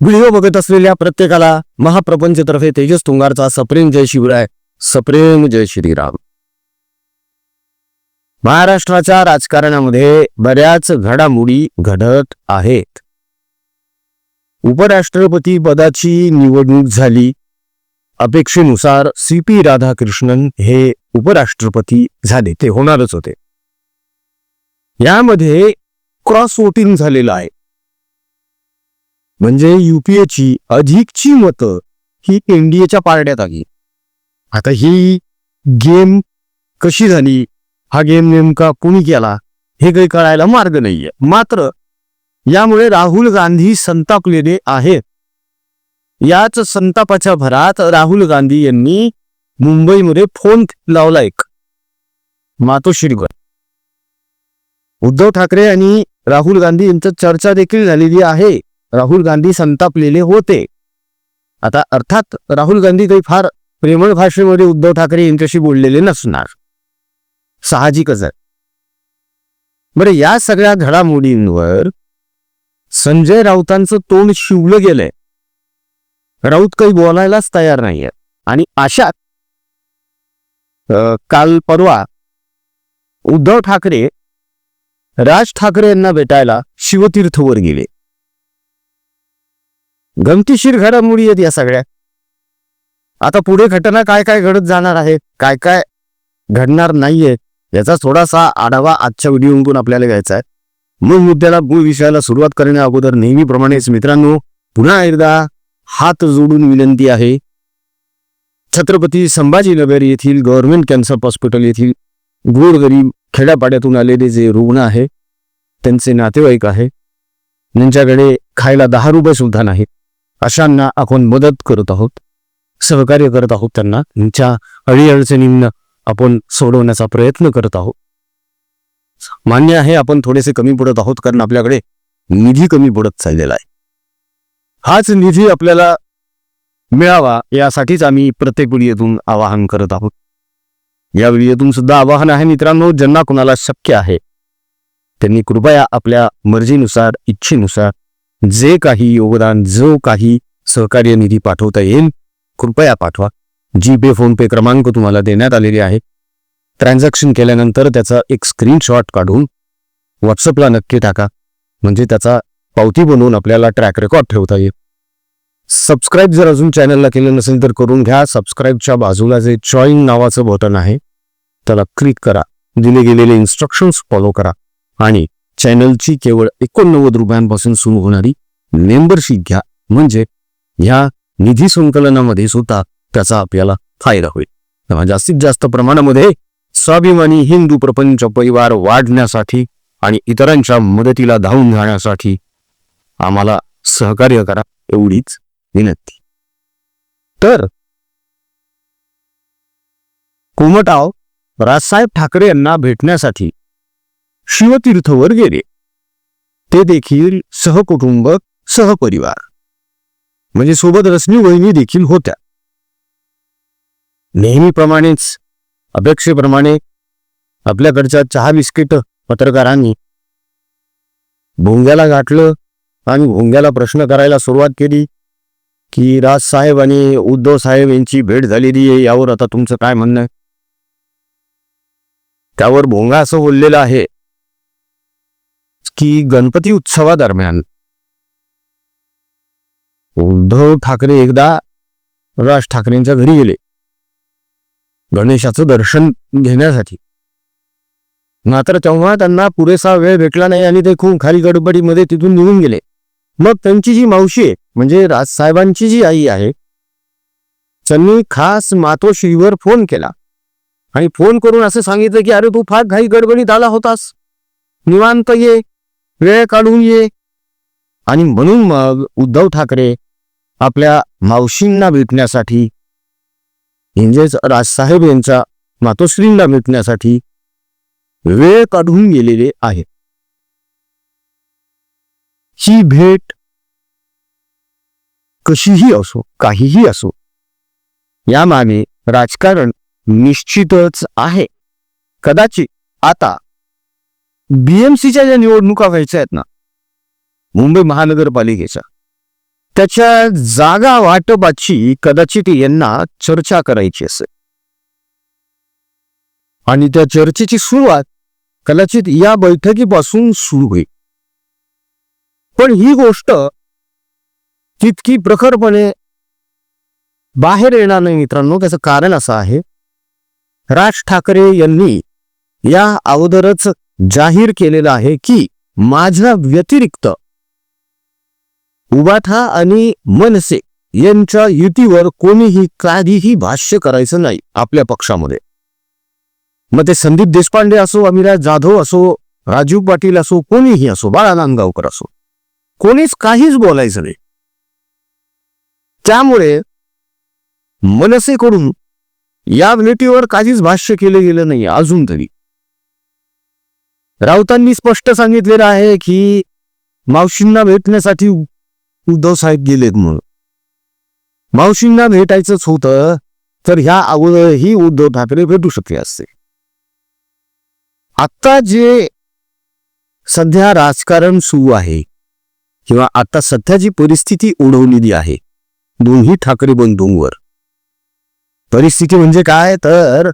Video बघत असलेल्या प्रत्येकाला महाप्रपंचतर्फे तेजस तुंगारचा सप्रेम जय शिवराय सप्रेम जय श्रीराम. महाराष्ट्राच्या राजकारणामध्ये बऱ्याच घडामोडी घडत आहेत. उपराष्ट्रपती पदाची निवडणूक झाली. अपेक्षेनुसार सी पी राधाकृष्णन हे उपराष्ट्रपती झाले ते होणारच होते. यामध्ये क्रॉस वोटिंग झालेलं आहे. म्हणजे युपीएची अधिकची मतं ही एनडीएच्या पारड्यात आली. आता ही गेम कशी झाली? हा गेम नेमका कुणी केला? हे काही कळायला मार्ग नाहीये. मात्र यामुळे राहुल गांधी संतापलेले आहेत. याच संतापाच्या भरात राहुल गांधी यांनी मुंबईमध्ये फोन लावला एक. मातोश्रीवर उद्धव ठाकरे आणि राहुल गांधी यांच्यात चर्चा देखील झालेली आहे. राहुल गांधी संतापलेले होते. आता अर्थात राहुल गांधी काही फार प्रेमळ भाषेमध्ये उद्धव ठाकरे यांच्याशी बोललेले नसणार. साहजिकच आहे बरं या सगळ्या घडामोडींवर संजय राऊतांचं तोंड शिवलं गेलंय. राऊत काही बोलायलाच तयार नाहीये. आणि अशात अं, काल परवा उद्धव ठाकरे राज ठाकरे यांना भेटायला शिवतीर्थवर गेले. गमतीशीर घडामोडी आहेत या सगळ्या. आता पुढे घटना काय काय घडत जाणार आहे काय काय घडणार नाहीये याचा थोडासा आढावा आजच्या व्हिडिओमधून आपल्याला घ्यायचा आहे. मूळ मुद्द्याला मूळ विषयाला सुरुवात करण्या अगोदर नेहमीप्रमाणेच मित्रांनो पुन्हा एकदा हात जोडून विनंती आहे. छत्रपती संभाजीनगर येथील गव्हर्नमेंट कॅन्सर हॉस्पिटल येथील गोरगरीब खेड्यापाड्यातून आलेले जे रुग्ण आहे त्यांचे नातेवाईक आहे. त्यांच्याकडे खायला दहा रुपये सुद्धा नाहीत. अशांना आपण मदत करत आहोत सहकार्य करत आहोत त्यांना त्यांच्या अडीअडचणींना आपण सोडवण्याचा प्रयत्न करत आहोत. मान्य आहे आपण थोडेसे कमी पडत आहोत कारण आपल्याकडे निधी कमी पडत चाललेला आहे. हाच निधी आपल्याला मिळावा यासाठीच आम्ही प्रत्येक वेळीतून आवाहन करत आहोत. या व्हिडिओतून सुद्धा आवाहन आहे मित्रांनो ज्यांना कुणाला शक्य आहे त्यांनी कृपया आपल्या मर्जीनुसार इच्छेनुसार जे काही योगदान जो काही सहकार्य निधी पाठवता येईल कृपया पाठवा. जी पे फोनपे क्रमांक तुम्हाला देण्यात आलेले आहे. ट्रान्झॅक्शन केल्यानंतर त्याचा एक स्क्रीनशॉट काढून व्हॉट्सअपला नक्की टाका. म्हणजे त्याचा पावती बनवून आपल्याला ट्रॅक रेकॉर्ड ठेवता येईल. सबस्क्राईब जर अजून चॅनलला केलं नसेल तर करून घ्या. सबस्क्राईबच्या बाजूला जे जॉईन नावाचं बटन आहे त्याला क्लिक करा. दिले गेलेले इन्स्ट्रक्शन्स फॉलो करा. आणि चॅनलची केवळ एकोणनव्वद रुपयांपासून सुरू होणारी मेंबरशिप घ्या. म्हणजे ह्या निधी संकलनामध्ये सुद्धा त्याचा आपल्याला फायदा होईल. तेव्हा जास्तीत जास्त प्रमाणामध्ये स्वाभिमानी हिंदू प्रपंच परिवार वाढण्यासाठी आणि इतरांच्या मदतीला धावून जाण्यासाठी आम्हाला सहकार्य करा एवढीच विनंती. तर कोमटाव राजसाहेब ठाकरे यांना भेटण्यासाठी शिवतीर्थवर गेले. ते देखील सहकुटुंब सहपरिवार. म्हणजे सोबत रश्मी वहिनी देखील होत्या. नेहमीप्रमाणेच अपेक्षेप्रमाणे आपल्याकडच्या चहा बिस्किट पत्रकारांनी भोंग्याला गाठलं आणि भोंग्याला प्रश्न करायला सुरुवात केली की राजसाहेब आणि उद्धव साहेब यांची भेट झालेली आहे यावर आता तुमचं काय म्हणणं आहे? त्यावर भोंगा असं बोललेलं आहे. की गणपती उत्सवादरम्यान. उद्धव ठाकरे एकदा राज ठाकरेंच्या घरी गेले. गणेशाचं दर्शन घेण्यासाठी. मात्र तेव्हा त्यांना पुरेसा वेळ भेटला नाही आणि ते खूप खाली गडबडीमध्ये तिथून निघून गेले. मग त्यांची जी मावशी आहे म्हणजे राजसाहेबांची जी आई आहे त्यांनी खास मातोश्रीवर फोन केला. आणि फोन करून असं सांगितलं की अरे तू फार घाई गडबडीत आला होतास. निवांत ये. वेळ काढून ये. आणि म्हणून मग उद्धव ठाकरे आपल्या मावशींना भेटण्यासाठी म्हणजेच राजसाहेब यांच्या मातोश्रींना भेटण्यासाठी वेळ काढून गेलेले आहेत. ही भेट कशीही असो काहीही असो यामागे राजकारण निश्चितच आहे. कदाचित आता बीएमसीच्या ज्या निवडणुका व्हायच्या आहेत ना मुंबई महानगरपालिकेच्या त्याच्या जागा वाटपाची कदाचित यांना चर्चा करायची असेल. आणि त्या चर्चेची सुरुवात कदाचित या बैठकीपासून सुरू होईल. पण ही गोष्ट तितकी प्रखरपणे बाहेर येणार नाही मित्रांनो त्याचं कारण असं आहे राज ठाकरे यांनी या अगोदरच जाहीर केलेलं आहे की माझ्या व्यतिरिक्त उबाठा आणि मनसे यांच्या युतीवर कोणीही काहीही भाष्य करायचं नाही आपल्या पक्षामध्ये. मग ते संदीप देशपांडे असो अमिराज जाधव असो राजीव पाटील असो कोणीही असो बाळा नांदगावकर असो कोणीच काहीच बोलायचं नाही. त्यामुळे मनसेकडून या भेटीवर काहीच भाष्य केलं गेलं नाही अजून तरी. राऊतांनी स्पष्ट सांगितलेलं आहे की मावशींना भेटण्यासाठी उद्धव साहेब गेलेत म्हणून. मावशींना भेटायचंच होतं तर ह्या अगोदरही उद्धव ठाकरे भेटू शकले असते. आता जे सध्या राजकारण सुरू आहे किंवा आता सध्याची परिस्थिती ओढवलेली आहे दोन्ही ठाकरे बंधूंवर. परिस्थिती म्हणजे काय? तर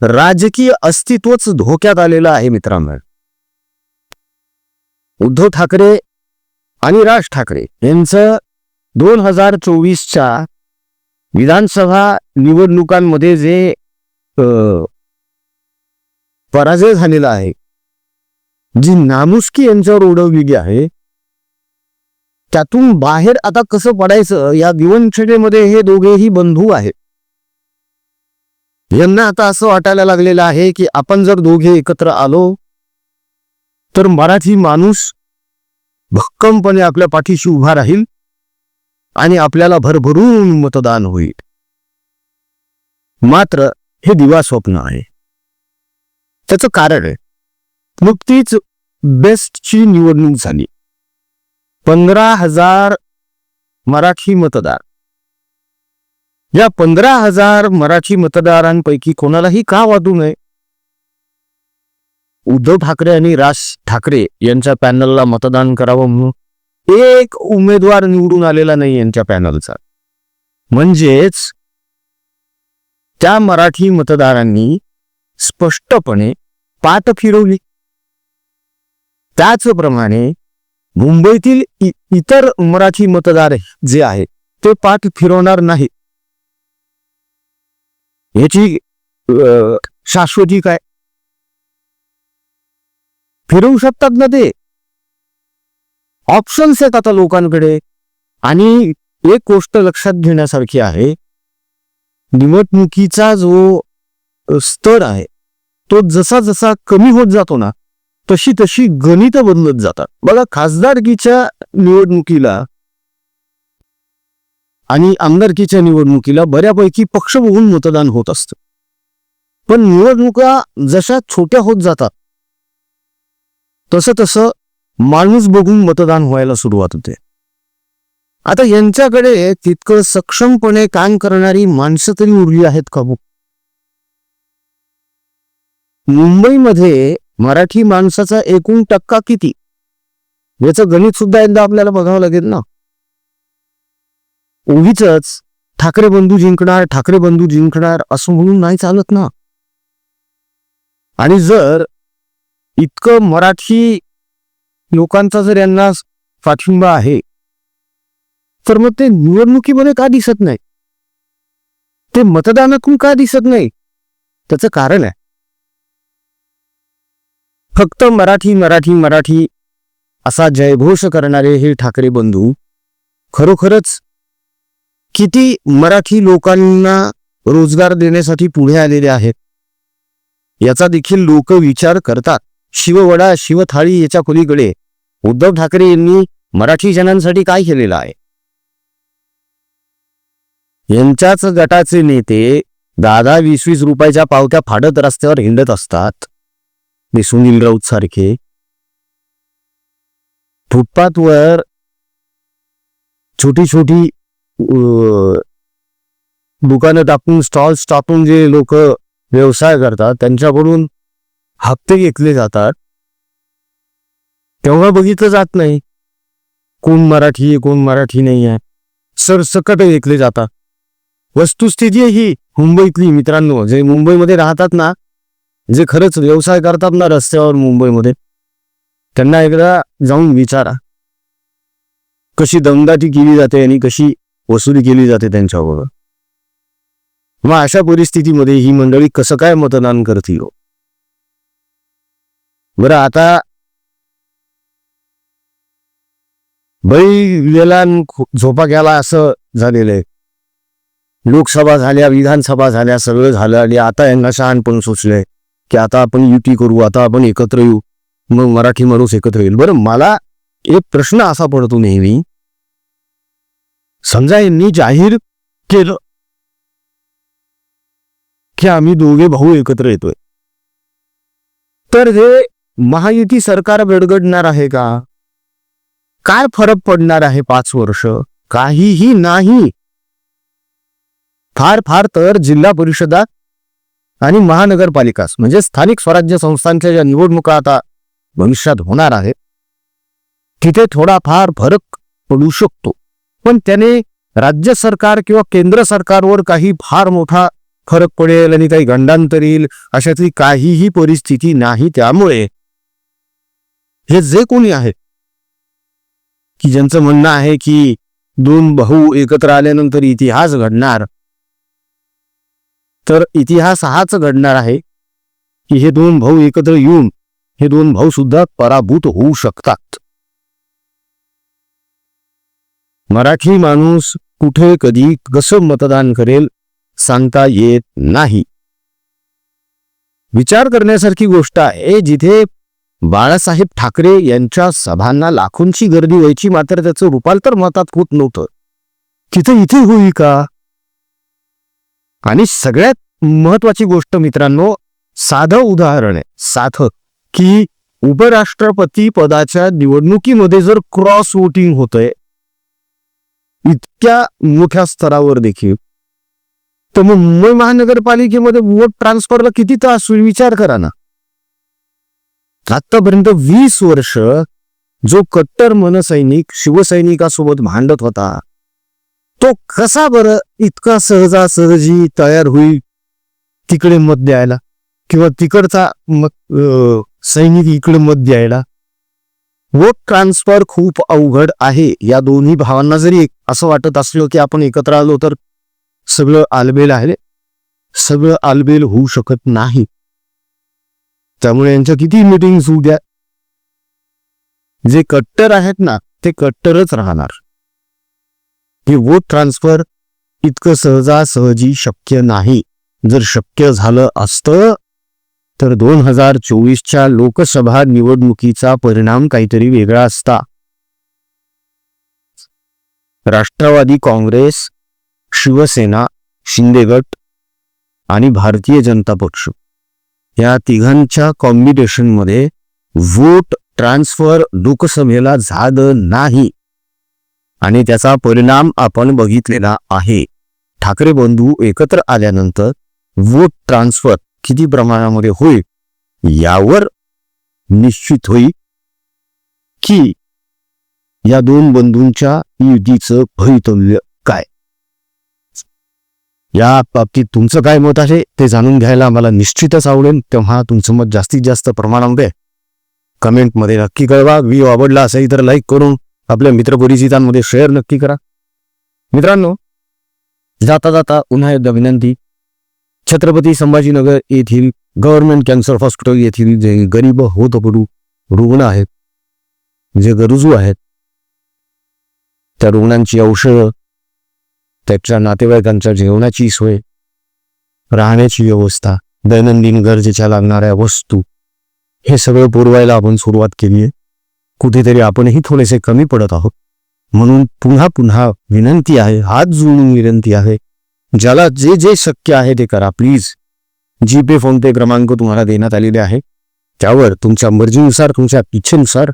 राजकीय अस्तित्वच धोक्यात आलेलं आहे मित्रांनो. उद्धव ठाकरे आणि राज ठाकरे यांचं दोन हजार चोवीसच्या विधानसभा निवडणुकांमध्ये जे पराजय झालेला आहे जी नामुष्की यांच्यावर ओढवलेली आहे त्यातून बाहेर आता कसं पडायचं या दिवनछटेमध्ये हे दोघेही बंधू आहेत. यांना आता असं वाटायला लागलेलं आहे की आपण जर दोघे एकत्र आलो तर मराठी माणूस भक्कमपणे आपल्या पाठीशी उभा राहील आणि आपल्याला भरभरून मतदान होईल. मात्र हे दिवा स्वप्न आहे. त्याचं कारण आहे. नुकतीच बेस्टची निवडणूक झाली. पंधरा हजार मराठी मतदार. या पंधरा हजार मराठी मतदारांपैकी कोणालाही का वाटू नये? उद्धव ठाकरे आणि राज ठाकरे यांच्या पॅनलला मतदान करावं म्हणून एक उमेदवार निवडून आलेला नाही यांच्या पॅनलचा. म्हणजेच त्या मराठी मतदारांनी स्पष्टपणे पाठ फिरवली. त्याचप्रमाणे मुंबईतील इतर मराठी मतदार जे आहेत ते पाठ फिरवणार नाही याची शाश्वती काय? फिरवू शकतात ना ते? ऑप्शन्स आहेत आता लोकांकडे. आणि एक गोष्ट लक्षात घेण्यासारखी आहे. निवडणुकीचा जो स्तर आहे तो जसा जसा कमी होत जातो ना तशी तशी गणित बदलत जातात. बघा खासदारकीच्या निवडणुकीला आणि आमदारकीच्या निवडणुकीला बऱ्यापैकी पक्ष बघून मतदान होत असतं. पण निवडणुका जशा छोट्या होत जातात तसं तसं माणूस बघून मतदान व्हायला सुरुवात होते. आता यांच्याकडे तितकं सक्षमपणे काम करणारी माणसं तरी उरली आहेत का हो? मुंबईमध्ये मराठी माणसाचा एकूण टक्का किती? याचं गणित सुद्धा एकदा आपल्याला बघावं लागेल ना. उगीच ठाकरे बंधू जिंकणार ठाकरे बंधू जिंकणार असं म्हणून नाही चालत ना. आणि जर इतकं मराठी लोकांचा जर यांना पाठिंबा आहे तर मग ते निवडणुकीमध्ये का दिसत नाही? ते मतदानातून का दिसत नाही? त्याचं कारण आहे. फक्त मराठी मराठी मराठी असा जयघोष करणारे हे ठाकरे बंधू खरोखरच किती मराठी लोकांना रोजगार देण्यासाठी पुढे आलेले आहेत याचा देखील लोक विचार करतात. शिववडा शिवथाळी याच्या खोलीकडे उद्धव ठाकरे यांनी मराठी जनांसाठी काय केलेलं आहे? यांच्याच गटाचे नेते दादा वीस वीस रुपयाच्या पावत्या फाडत रस्त्यावर हिंडत असतात. ते सुनील राऊत सारखे. फुटपाथवर छोटी छोटी दुकानं टाकून स्टॉल्स टाकून जे लोक व्यवसाय करतात त्यांच्याकडून हप्ते घेतले जातात. तेव्हा बघितलं जात नाही. कोण मराठी आहे कोण मराठी नाही आहे. सरसकट ऐकले जातात. वस्तुस्थिती ही मुंबईतली मित्रांनो जे मुंबईमध्ये राहतात ना जे खरंच व्यवसाय करतात ना रस्त्यावर मुंबईमध्ये त्यांना एकदा जाऊन विचारा. कशी दमदाटी केली जाते आणि कशी वसुली केली जाते त्यांच्याबरोबर. मग अशा परिस्थितीमध्ये ही मंडळी कसं काय मतदान करतील हो? बरं आता बळी गेला झोपा गेला असं झालेलं आहे. लोकसभा झाल्या विधानसभा झाल्या सगळं झालं आणि आता यांना शहाणपण सुचलंय की आता आपण युती करू आता आपण एकत्र येऊ मग मराठी माणूस एकत्र येईल बरं मला एक प्रश्न असा पडतो नेहमी. समजा यांनी जाहीर केलं की आम्ही दोघे भाऊ एकत्र येतोय. तर हे महायुती सरकार बेडगडणार आहे का? काय फरक पडणार आहे पाच वर्ष? काहीही नाही. फार फार तर जिल्हा परिषदा आणि महानगरपालिका म्हणजे स्थानिक स्वराज्य संस्थांच्या ज्या निवडणुका आता भविष्यात होणार आहेत तिथे थोडाफार फरक पडू शकतो. पण त्याने राज्य सरकार किंवा केंद्र सरकारवर काही फार मोठा फरक पडेल आणि काही गंडांतर येईल अशातली काहीही परिस्थिती नाही. त्यामुळे हे जे कोणी आहे की ज्यांचं म्हणणं आहे की दोन भाऊ एकत्र आल्यानंतर इतिहास घडणार तर इतिहास हाच घडणार आहे की हे दोन भाऊ एकत्र येऊन हे दोन भाऊ सुद्धा पराभूत होऊ शकतात. मराठी माणूस कुठे कधी कसं मतदान करेल सांगता येत नाही. विचार करण्यासारखी गोष्ट आहे जिथे बाळासाहेब ठाकरे यांच्या सभांना लाखोंची गर्दी व्हायची मात्र त्याचं रूपांतर मतात होत नव्हतं. तिथे इथे होई का? आणि सगळ्यात महत्वाची गोष्ट मित्रांनो साधं उदाहरण आहे. साध की उपराष्ट्रपती पदाच्या निवडणुकीमध्ये जर क्रॉस वोटिंग होतंय इतक्या मोठ्या स्तरावर देखील तर मग मुंबई महानगरपालिकेमध्ये वोट ट्रान्सफरला किती तास? होईल विचार करा ना. आतापर्यंत वीस वर्ष जो कट्टर मनसैनिक शिवसैनिकासोबत भांडत होता तो कसा बरं इतका सहजासहजी तयार होईल तिकडे मत द्यायला? किंवा तिकडचा मत सैनिक इकडे मत द्यायला? वोट ट्रान्सफर खूप अवघड आहे या दोन्ही भावांना जरी असं वाटत असलं की आपण एकत्र आलो तर सगळं आलबेल आहे. सगळं आलबेल होऊ शकत नाही. त्यामुळे यांच्या किती मिटिंग होऊ द्या. जे कट्टर आहेत ना ते कट्टरच राहणार. हे वोट ट्रान्सफर इतकं सहजासहजी शक्य नाही. जर शक्य झालं असतं तर दोन हजार चोवीसच्या लोकसभा निवडणुकीचा परिणाम काहीतरी वेगळा असता. राष्ट्रवादी काँग्रेस शिवसेना शिंदेगट आणि भारतीय जनता पक्ष. या तिघांच्या कॉम्बिनेशनमध्ये वोट ट्रान्सफर लोकसभेला झालं नाही. आणि त्याचा परिणाम आपण बघितलेला आहे. ठाकरे बंधू एकत्र आल्यानंतर वोट ट्रान्सफर किती प्रमाणामध्ये होईल यावर निश्चित होईल की या दोन बंधूंच्या युतीचं भवितव्य काय? या बाबतीत तुमचं काय मत आहे ते जाणून घ्यायला मला निश्चितच आवडेल. तेव्हा तुमचं मत जास्तीत जास्त प्रमाणामध्ये कमेंटमध्ये नक्की कळवा. व्हिडिओ आवडला असेल तर लाईक करून आपल्या मित्रपरिचितांमध्ये शेअर नक्की करा. मित्रांनो जाता जाता पुन्हा एकदा विनंती. छत्रपती संभाजीनगर येथील गव्हर्नमेंट कॅन्सर हॉस्पिटल येथील जे गरीब होतपडू रुग्ण आहेत जे गरजू आहेत त्या रुग्णांची औषधं त्याच्या नातेवाईकांच्या जेवणाची सोय राहण्याची व्यवस्था दैनंदिन गरजेच्या लागणाऱ्या वस्तू हे सगळं पुरवायला आपण सुरुवात केली आहे कुठेतरी आपणही थोडेसे कमी पडत आहोत. म्हणून पुन्हा पुन्हा विनंती आहे हात जुळून विनंती आहे ज्याला जे जे शक्य आहे ते करा. प्लीज जीपे फोन पे क्रमांक तुम्हाला देण्यात आलेले आहे त्यावर तुमच्या मर्जीनुसार तुमच्या इच्छेनुसार